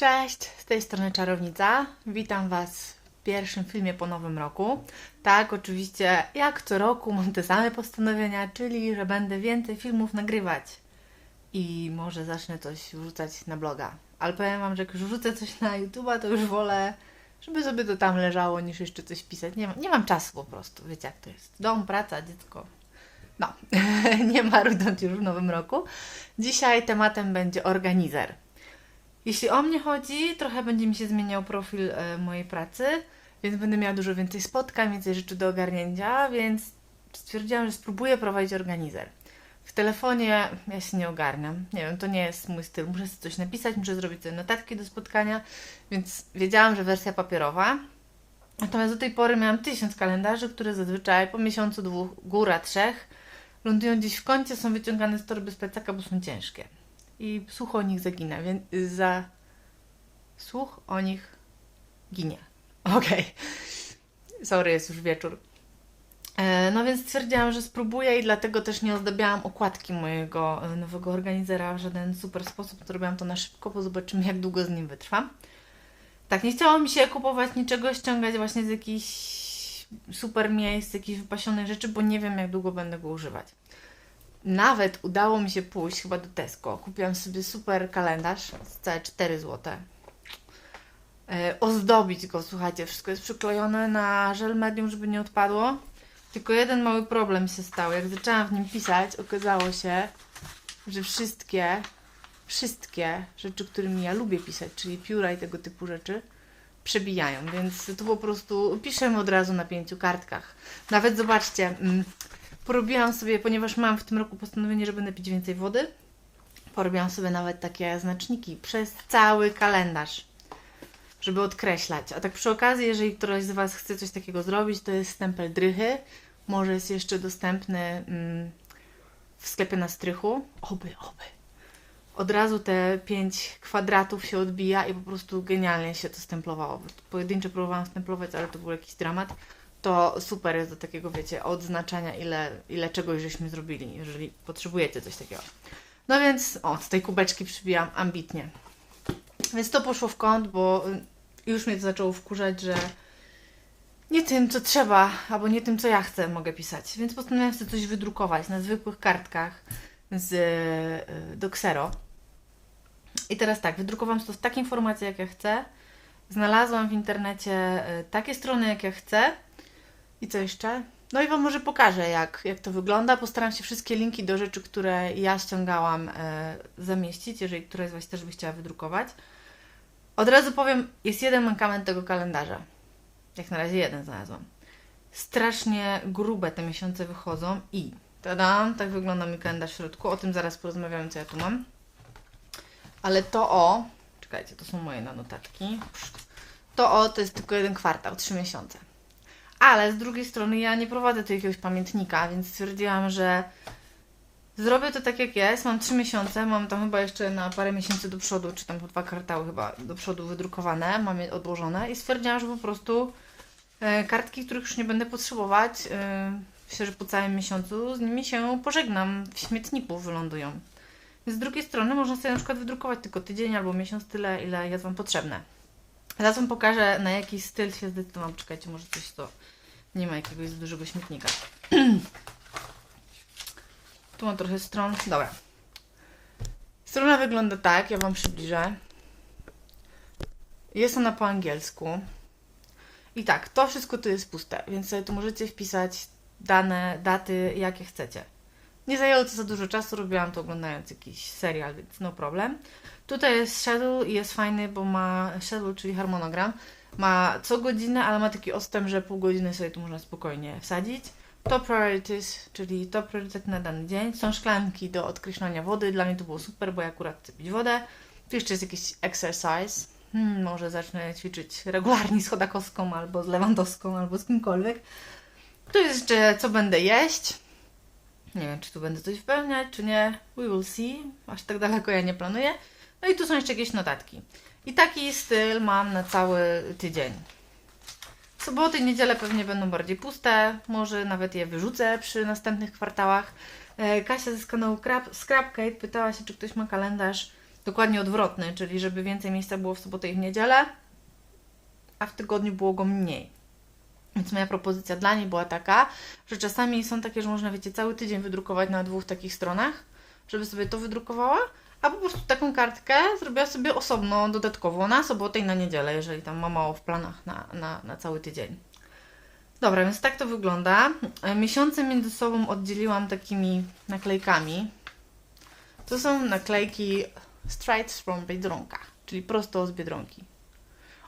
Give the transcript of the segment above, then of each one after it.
Cześć, z tej strony Czarownica. Witam Was w pierwszym filmie po nowym roku. Tak, oczywiście, jak co roku mam te same postanowienia, czyli że będę więcej filmów nagrywać i może zacznę coś wrzucać na bloga. Ale powiem Wam, że jak już wrzucę coś na YouTube'a, to już wolę, żeby sobie to tam leżało, niż jeszcze coś pisać. Nie, mam- nie mam czasu po prostu, wiecie jak to jest. Dom, praca, dziecko. No, nie marudząc już w nowym roku. Dzisiaj tematem będzie organizer. Jeśli o mnie chodzi, trochę będzie mi się zmieniał profil e, mojej pracy, więc będę miała dużo więcej spotkań, więcej rzeczy do ogarnięcia, więc stwierdziłam, że spróbuję prowadzić organizer. W telefonie ja się nie ogarniam. Nie wiem, to nie jest mój styl. Muszę sobie coś napisać, muszę zrobić sobie notatki do spotkania, więc wiedziałam, że wersja papierowa. Natomiast do tej pory miałam tysiąc kalendarzy, które zazwyczaj po miesiącu, dwóch, góra trzech, lądują gdzieś w kącie, są wyciągane z torby z plecaka, bo są ciężkie i słuch o nich zagina, więc za słuch o nich ginie. Okej. Sorry, jest już wieczór. E, No więc stwierdziłam, że spróbuję i dlatego też nie ozdabiałam okładki mojego e, nowego organizera w żaden super sposób. To robiłam to na szybko, bo zobaczymy jak długo z nim wytrwam. Tak, nie chciało mi się kupować niczego, ściągać właśnie z jakichś super miejsc, jakichś wypasionych rzeczy, bo nie wiem jak długo będę go używać. Nawet udało mi się pójść chyba do Tesco. Kupiłam sobie super kalendarz za całe 4 zł. E, ozdobić go, słuchajcie, wszystko jest przyklejone na żel medium, żeby nie odpadło. Tylko jeden mały problem się stał. Jak zaczęłam w nim pisać, okazało się, że wszystkie, wszystkie rzeczy, którymi ja lubię pisać, czyli pióra i tego typu rzeczy, przebijają, więc to po prostu piszemy od razu na pięciu kartkach. Nawet zobaczcie, mm, porobiłam sobie, ponieważ mam w tym roku postanowienie, że będę pić więcej wody, porobiłam sobie nawet takie znaczniki przez cały kalendarz, żeby odkreślać. A tak przy okazji, jeżeli któraś z Was chce coś takiego zrobić, to jest stempel drychy. Może jest jeszcze dostępny mm, w sklepie na strychu. Oby, oby. Od razu te pięć kwadratów się odbija i po prostu genialnie się to stemplowało. Pojedynczo próbowałam stemplować, ale to był jakiś dramat to super jest do takiego, wiecie, odznaczania, ile, ile czegoś żeśmy zrobili, jeżeli potrzebujecie coś takiego. No więc, o, z tej kubeczki przybijam ambitnie. Więc to poszło w kąt, bo y, już mnie to zaczęło wkurzać, że nie tym, co trzeba, albo nie tym, co ja chcę, mogę pisać. Więc postanowiłam sobie coś wydrukować na zwykłych kartkach z y, do. I teraz tak, wydrukowałam to w takiej formacie, jak ja chcę. Znalazłam w internecie y, takie strony, jak ja chcę. I co jeszcze? No i Wam może pokażę, jak, jak to wygląda. Postaram się wszystkie linki do rzeczy, które ja ściągałam, e, zamieścić, jeżeli któraś z Was też by chciała wydrukować. Od razu powiem, jest jeden mankament tego kalendarza. Jak na razie jeden znalazłam. Strasznie grube te miesiące wychodzą i tada, tak wygląda mój kalendarz w środku. O tym zaraz porozmawiamy, co ja tu mam. Ale to o, czekajcie, to są moje notatki. To o, to jest tylko jeden kwartał, trzy miesiące. Ale z drugiej strony ja nie prowadzę tu jakiegoś pamiętnika, więc stwierdziłam, że zrobię to tak jak jest. Mam trzy miesiące, mam tam chyba jeszcze na parę miesięcy do przodu, czy tam po dwa kwartały chyba do przodu wydrukowane, mam je odłożone i stwierdziłam, że po prostu e, kartki, których już nie będę potrzebować, e, myślę, że po całym miesiącu z nimi się pożegnam, w śmietniku wylądują. Z drugiej strony można sobie na przykład wydrukować tylko tydzień albo miesiąc tyle, ile jest Wam potrzebne. Zaraz Wam pokażę, na jaki styl się zdecydowałam. Czekajcie, może coś to nie ma jakiegoś za dużego śmietnika. tu mam trochę stron. Dobra. Strona wygląda tak, ja Wam przybliżę. Jest ona po angielsku. I tak, to wszystko tu jest puste, więc sobie tu możecie wpisać dane, daty, jakie chcecie. Nie zajęło to za dużo czasu, robiłam to oglądając jakiś serial, więc no problem. Tutaj jest schedule i jest fajny, bo ma schedule, czyli harmonogram. Ma co godzinę, ale ma taki odstęp, że pół godziny sobie tu można spokojnie wsadzić. Top priorities, czyli top priorytet na dany dzień. Są szklanki do odkreślania wody. Dla mnie to było super, bo ja akurat chcę pić wodę. Tu jeszcze jest jakiś exercise. Hmm, może zacznę ćwiczyć regularnie z Chodakowską, albo z Lewandowską, albo z kimkolwiek. Tu jest jeszcze, co będę jeść. Nie wiem, czy tu będę coś wypełniać, czy nie. We will see. Aż tak daleko ja nie planuję. No i tu są jeszcze jakieś notatki. I taki styl mam na cały tydzień. Soboty i niedziele pewnie będą bardziej puste. Może nawet je wyrzucę przy następnych kwartałach. E, Kasia ze kanału Scrap- Scrapcade pytała się, czy ktoś ma kalendarz do dokładnie odwrotny, czyli żeby więcej miejsca było w sobotę i w niedzielę, a w tygodniu było go mniej. Więc moja propozycja dla niej była taka, że czasami są takie, że można, wiecie, cały tydzień wydrukować na dwóch takich stronach, żeby sobie to wydrukowała, a po prostu taką kartkę zrobiła sobie osobno, dodatkowo na sobotę i na niedzielę, jeżeli tam ma mało w planach na, na, na cały tydzień. Dobra, więc tak to wygląda. E, Miesiące między sobą oddzieliłam takimi naklejkami. To są naklejki Straight from Biedronka, czyli prosto z Biedronki.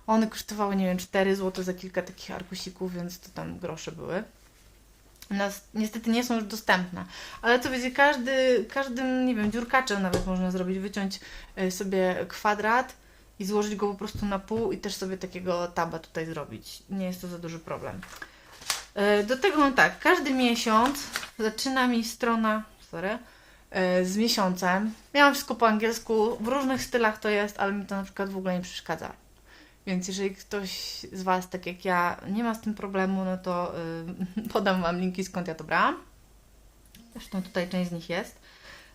One kosztowały, nie wiem, 4 zł za kilka takich arkusików, więc to tam grosze były. Nas, niestety nie są już dostępne. Ale to wiecie, każdy, każdym, nie wiem, dziurkaczem nawet można zrobić, wyciąć y, sobie kwadrat i złożyć go po prostu na pół i też sobie takiego taba tutaj zrobić. Nie jest to za duży problem. Y, Do tego mam tak, każdy miesiąc zaczyna mi strona, sorry, y, z miesiącem. Miałam wszystko po angielsku, w różnych stylach to jest, ale mi to na przykład w ogóle nie przeszkadza. Więc jeżeli ktoś z Was, tak jak ja, nie ma z tym problemu, no to y, podam Wam linki, skąd ja to brałam. Zresztą tutaj część z nich jest.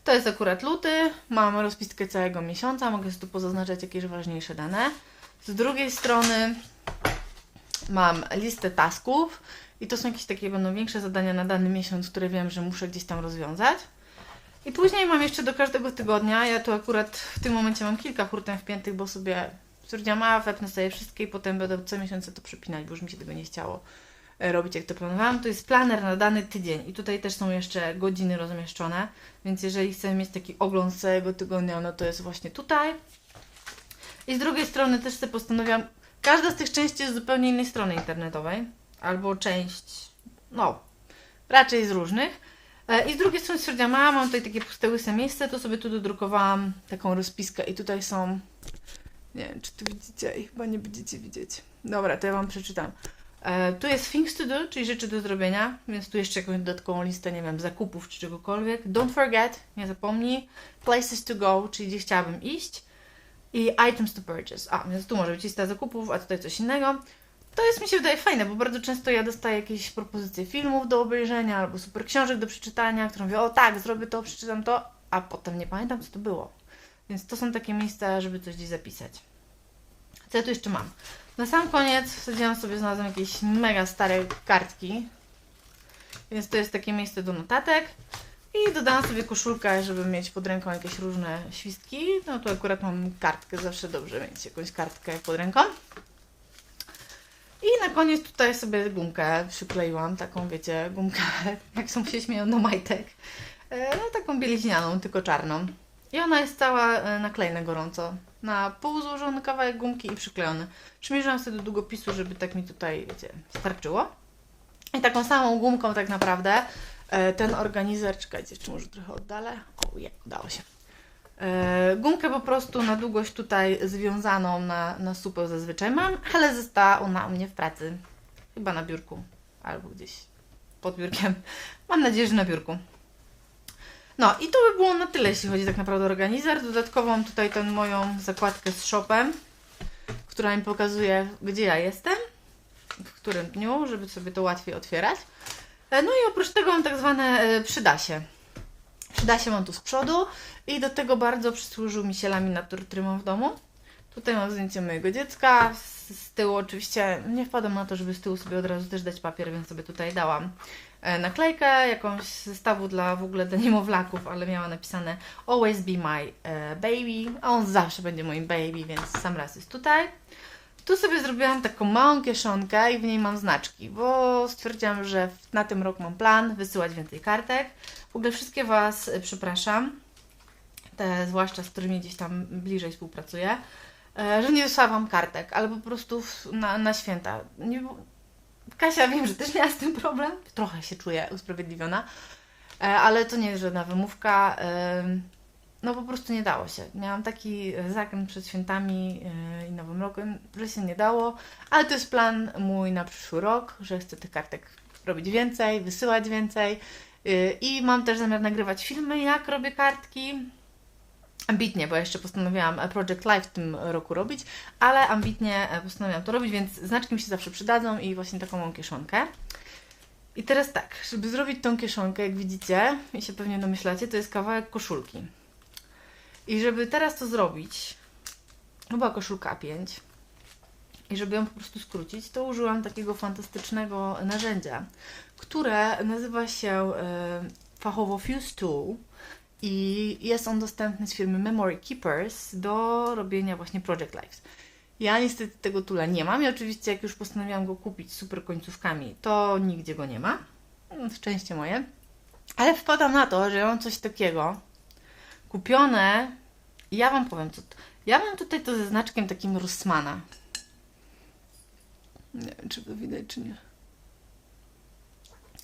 To jest akurat luty, mam rozpiskę całego miesiąca, mogę sobie tu pozaznaczać jakieś ważniejsze dane. Z drugiej strony mam listę tasków i to są jakieś takie będą większe zadania na dany miesiąc, które wiem, że muszę gdzieś tam rozwiązać. I później mam jeszcze do każdego tygodnia, ja tu akurat w tym momencie mam kilka hurtem wpiętych, bo sobie stwierdziłam, wepnę sobie wszystkie i potem będę co miesiące to przypinać, bo już mi się tego nie chciało e, robić, jak to planowałam. To jest planer na dany tydzień i tutaj też są jeszcze godziny rozmieszczone, więc jeżeli chcemy mieć taki ogląd całego tygodnia, no to jest właśnie tutaj. I z drugiej strony też sobie postanowiłam, każda z tych części jest z zupełnie innej strony internetowej, albo część, no, raczej z różnych. E, I z drugiej strony stwierdziłam, a mam tutaj takie puste łyse miejsce, to sobie tu dodrukowałam taką rozpiskę i tutaj są nie wiem, czy tu widzicie i chyba nie będziecie widzieć. Dobra, to ja Wam przeczytam. E, tu jest things to do, czyli rzeczy do zrobienia, więc tu jeszcze jakąś dodatkową listę, nie wiem, zakupów czy czegokolwiek. Don't forget, nie zapomnij. Places to go, czyli gdzie chciałabym iść. I items to purchase. A, więc tu może być lista zakupów, a tutaj coś innego. To jest mi się wydaje fajne, bo bardzo często ja dostaję jakieś propozycje filmów do obejrzenia albo super książek do przeczytania, które mówię, o tak, zrobię to, przeczytam to, a potem nie pamiętam, co to było. Więc to są takie miejsca, żeby coś gdzieś zapisać. Co ja tu jeszcze mam? Na sam koniec wsadziłam sobie, znalazłam jakieś mega stare kartki. Więc to jest takie miejsce do notatek. I dodałam sobie koszulkę, żeby mieć pod ręką jakieś różne świstki. No tu akurat mam kartkę, zawsze dobrze mieć jakąś kartkę pod ręką. I na koniec tutaj sobie gumkę przykleiłam, taką wiecie, gumkę, jak są się śmieją do majtek. E, No taką bieliźnianą, tylko czarną. I ona jest cała e, naklejna gorąco. Na pół złożony kawałek gumki i przyklejony. Przymierzyłam sobie do długopisu, żeby tak mi tutaj, wiecie, starczyło. I taką samą gumką tak naprawdę e, ten organizer, czekajcie, jeszcze może trochę oddalę. O, je, udało się. E, Gumkę po prostu na długość tutaj związaną na, na supę zazwyczaj mam, ale została ona u mnie w pracy. Chyba na biurku albo gdzieś pod biurkiem. Mam nadzieję, że na biurku. No i to by było na tyle, jeśli chodzi tak naprawdę o organizer. Dodatkowo mam tutaj tę moją zakładkę z shopem, która mi pokazuje, gdzie ja jestem, w którym dniu, żeby sobie to łatwiej otwierać. E, No i oprócz tego mam tak zwane e, przydasie. Przydasie mam tu z przodu i do tego bardzo przysłużył mi się laminator, który mam w domu. Tutaj mam zdjęcie mojego dziecka, z, tyłu oczywiście nie wpadam na to, żeby z tyłu sobie od razu też dać papier, więc sobie tutaj dałam e, naklejkę, jakąś zestawu dla w ogóle dla niemowlaków, ale miała napisane Always be my e, baby, a on zawsze będzie moim baby, więc sam raz jest tutaj. Tu sobie zrobiłam taką małą kieszonkę i w niej mam znaczki, bo stwierdziłam, że na tym rok mam plan wysyłać więcej kartek. W ogóle wszystkie Was e, przepraszam, te zwłaszcza z którymi gdzieś tam bliżej współpracuję, że nie wysłałam Wam kartek, ale po prostu na, na święta. Nie, Kasia wiem, że też miała z tym problem, trochę się czuję usprawiedliwiona, e, ale to nie jest żadna wymówka. em, No po prostu nie dało się. Miałam taki e, zakręt przed świętami e, i Nowym Rokiem, że się nie dało, ale to jest plan mój na przyszły rok, że chcę tych kartek robić więcej, wysyłać więcej i mam też zamiar nagrywać filmy, jak robię kartki. Ambitnie, bo jeszcze postanowiłam Project Live w tym roku robić, ale ambitnie e, postanowiłam to robić, więc znaczki mi się zawsze przydadzą i właśnie taką mam kieszonkę. I teraz tak, żeby zrobić tą kieszonkę, jak widzicie i się pewnie domyślacie, to jest kawałek koszulki. I żeby teraz to zrobić, była koszulka 5 i żeby ją po prostu skrócić, to użyłam takiego fantastycznego narzędzia, które nazywa się e, fachowo Fuse Tool i jest on dostępny z firmy Memory Keepers do robienia właśnie Project Lives. Ja niestety tego tula nie mam i oczywiście jak już postanowiłam go kupić super końcówkami, to nigdzie go nie ma. Mm, Szczęście moje. Ale wpadam na to, że mam coś takiego kupione. Ja Wam powiem co. Ja mam tutaj to ze znaczkiem takim Rossmana. Nie wiem, czy to widać, czy nie.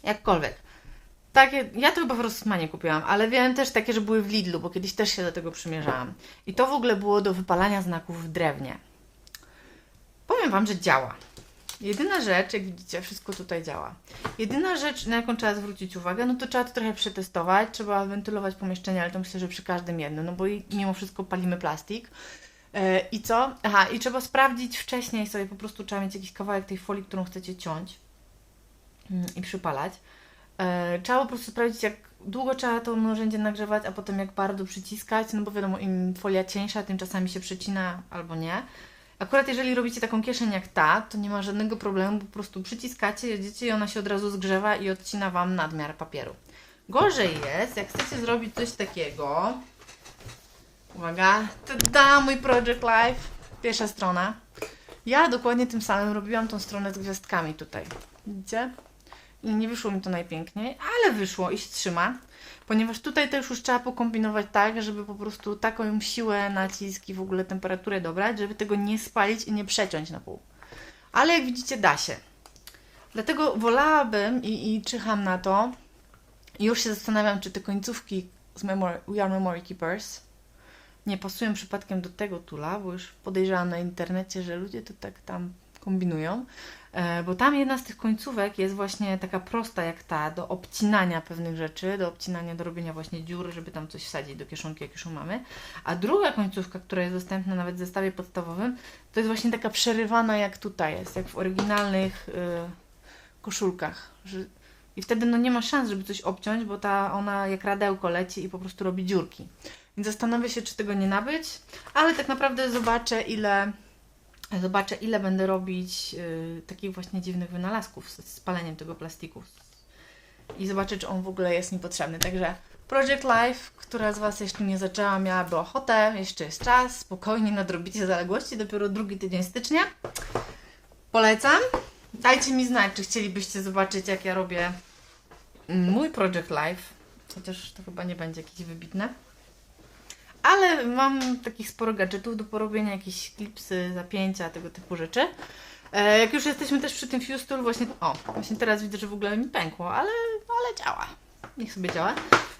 Jakkolwiek. Takie, ja to chyba w Rossmanie kupiłam, ale wiem też takie, że były w Lidlu, bo kiedyś też się do tego przymierzałam. I to w ogóle było do wypalania znaków w drewnie. Powiem Wam, że działa. Jedyna rzecz, jak widzicie, wszystko tutaj działa. Jedyna rzecz, na jaką trzeba zwrócić uwagę, no to trzeba to trochę przetestować, trzeba wentylować pomieszczenie, ale to myślę, że przy każdym jednym, no bo i mimo wszystko palimy plastik. E, I co? Aha, i trzeba sprawdzić wcześniej sobie, po prostu trzeba mieć jakiś kawałek tej folii, którą chcecie ciąć mm, i przypalać. E, Trzeba po prostu sprawdzić, jak długo trzeba to narzędzie nagrzewać, a potem jak bardzo przyciskać, no bo wiadomo, im folia cieńsza, tym czasami się przecina albo nie. Akurat jeżeli robicie taką kieszeń jak ta, to nie ma żadnego problemu, po prostu przyciskacie, jedziecie i ona się od razu zgrzewa i odcina Wam nadmiar papieru. Gorzej jest, jak chcecie zrobić coś takiego. Uwaga, tada, mój Project Life. Pierwsza strona. Ja dokładnie tym samym robiłam tą stronę z gwiazdkami tutaj. Widzicie? I nie wyszło mi to najpiękniej, ale wyszło i się trzyma. Ponieważ tutaj też już trzeba pokombinować tak, żeby po prostu taką siłę, nacisk i w ogóle temperaturę dobrać, żeby tego nie spalić i nie przeciąć na pół. Ale jak widzicie, da się. Dlatego wolałabym i, i czyham na to. I już się zastanawiam, czy te końcówki z Memory, We Are Memory Keepers nie pasują przypadkiem do tego tula, bo już podejrzewam na internecie, że ludzie to tak tam kombinują. E, Bo tam jedna z tych końcówek jest właśnie taka prosta jak ta, do obcinania pewnych rzeczy, do obcinania, do robienia właśnie dziur, żeby tam coś wsadzić do kieszonki, jak już ją mamy. A druga końcówka, która jest dostępna nawet w zestawie podstawowym, to jest właśnie taka przerywana jak tutaj jest, jak w oryginalnych y, koszulkach. I wtedy no nie ma szans, żeby coś obciąć, bo ta ona jak radełko leci i po prostu robi dziurki. Więc zastanowię się, czy tego nie nabyć, ale tak naprawdę zobaczę, ile Zobaczę, ile będę robić y, takich właśnie dziwnych wynalazków z, z paleniem tego plastiku. I zobaczę, czy on w ogóle jest mi potrzebny. Także Project Life, która z Was jeszcze nie zaczęła, miałaby ochotę, jeszcze jest czas, spokojnie nadrobicie zaległości, dopiero drugi tydzień stycznia. Polecam. Dajcie mi znać, czy chcielibyście zobaczyć, jak ja robię mój Project Life. Chociaż to chyba nie będzie jakieś wybitne. Ale mam takich sporo gadżetów do porobienia, jakieś klipsy, zapięcia, tego typu rzeczy. E, jak już jesteśmy też przy tym Fuse Tool, właśnie, o, właśnie teraz widzę, że w ogóle mi pękło, ale, ale działa. Niech sobie działa.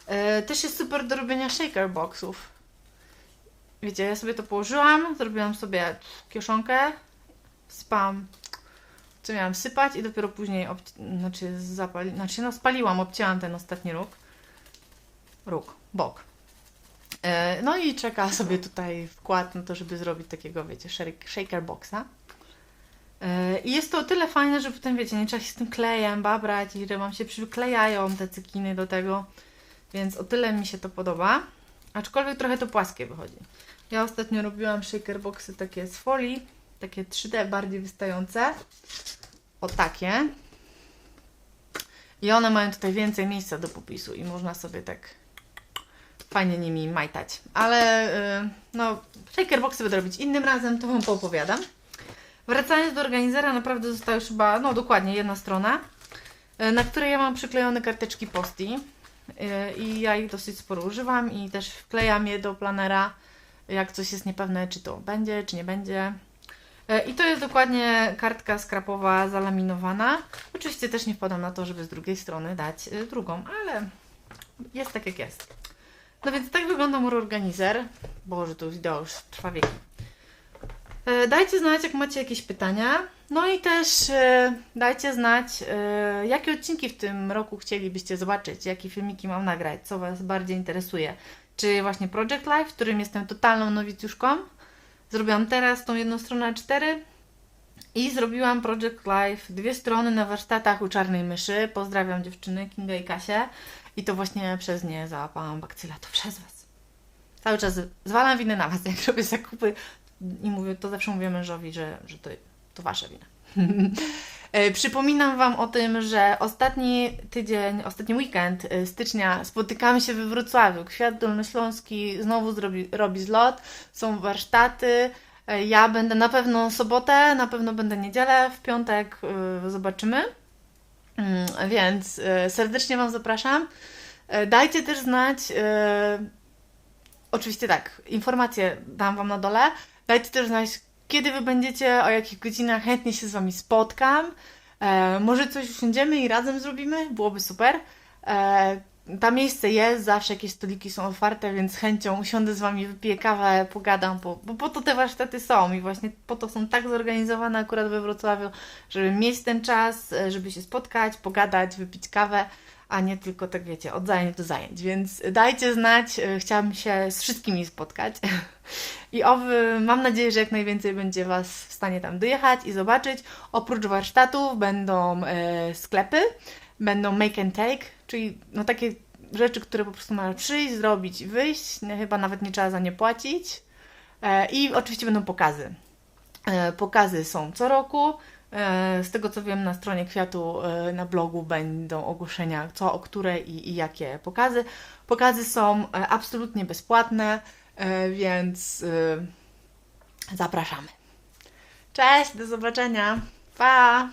E, też jest super do robienia shaker boxów. Wiecie, ja sobie to położyłam, zrobiłam sobie kieszonkę, spam, co miałam sypać i dopiero później, znaczy, zapali- znaczy no, spaliłam, obcięłam ten ostatni róg. Róg, bok. E, No i czeka sobie tutaj wkład na to, żeby zrobić takiego, wiecie, shak- shaker boxa. E, I jest to o tyle fajne, że potem, wiecie, nie trzeba się z tym klejem babrać i że Wam się przyklejają te cykiny do tego, więc o tyle mi się to podoba. Aczkolwiek trochę to płaskie wychodzi. Ja ostatnio robiłam shaker boxy takie z folii, takie 3D bardziej wystające. O takie. I one mają tutaj więcej miejsca do popisu i można sobie tak fajnie nimi majtać. Ale yy, no, shaker boxy będę robić innym razem, to Wam poopowiadam. Wracając do organizera, naprawdę została już chyba, no dokładnie, jedna strona, yy, na której ja mam przyklejone karteczki posti yy, i ja ich dosyć sporo używam i też wklejam je do planera, jak coś jest niepewne, czy to będzie, czy nie będzie. Yy, I to jest dokładnie kartka skrapowa zalaminowana. Oczywiście też nie wpadam na to, żeby z drugiej strony dać yy, drugą, ale jest tak jak jest. No więc tak wygląda mój organizer. Boże, to wideo już trwa wieki. E, Dajcie znać, jak macie jakieś pytania. No i też e, dajcie znać, e, jakie odcinki w tym roku chcielibyście zobaczyć, jakie filmiki mam nagrać, co Was bardziej interesuje. Czy właśnie Project Life, w którym jestem totalną nowicjuszką. Zrobiłam teraz tą jedną stronę A4 i zrobiłam Project Life dwie strony na warsztatach u Czarnej Myszy. Pozdrawiam dziewczyny, Kinga i Kasię. I to właśnie przez nie załapałam bakcyla, to przez Was. cały czas zwalam winę na Was, jak robię zakupy i mówię, to zawsze mówię mężowi, że, że to, to Wasza wina. E, przypominam Wam o tym, że ostatni tydzień, ostatni weekend e, stycznia spotykamy się we Wrocławiu. Kwiat Dolnośląski znowu zrobi, robi zlot, są warsztaty. E, ja będę na pewno sobotę, na pewno będę niedzielę, w piątek zobaczymy. Mm, więc serdecznie Wam zapraszam. Dajcie też znać, oczywiście tak, informacje dam Wam na dole. Dajcie też znać, kiedy Wy będziecie, o jakich godzinach chętnie się z Wami spotkam. E, może coś usiądziemy i razem zrobimy? Byłoby super. E, ta miejsce jest, zawsze jakieś stoliki są otwarte, więc chęcią usiądę z Wami, wypiję kawę, pogadam, bo, bo po to te warsztaty są i właśnie po to są tak zorganizowane akurat we Wrocławiu, żeby mieć ten czas, e, żeby się spotkać, pogadać, wypić kawę a nie tylko tak wiecie, od zajęć do zajęć. Więc dajcie znać, e, chciałabym się z wszystkimi spotkać. I owy, mam nadzieję, że jak najwięcej będzie Was w stanie tam dojechać i zobaczyć. Oprócz warsztatów będą e, sklepy, będą make and take, czyli no takie rzeczy, które po prostu masz przyjść, zrobić i wyjść. Chyba nawet nie trzeba za nie płacić. E, I oczywiście będą pokazy. E, pokazy są co roku. E, z tego co wiem, na stronie kwiatu na blogu będą ogłoszenia, co, o które i, i jakie pokazy. Pokazy są absolutnie bezpłatne, więc zapraszamy. Cześć, do zobaczenia. Pa!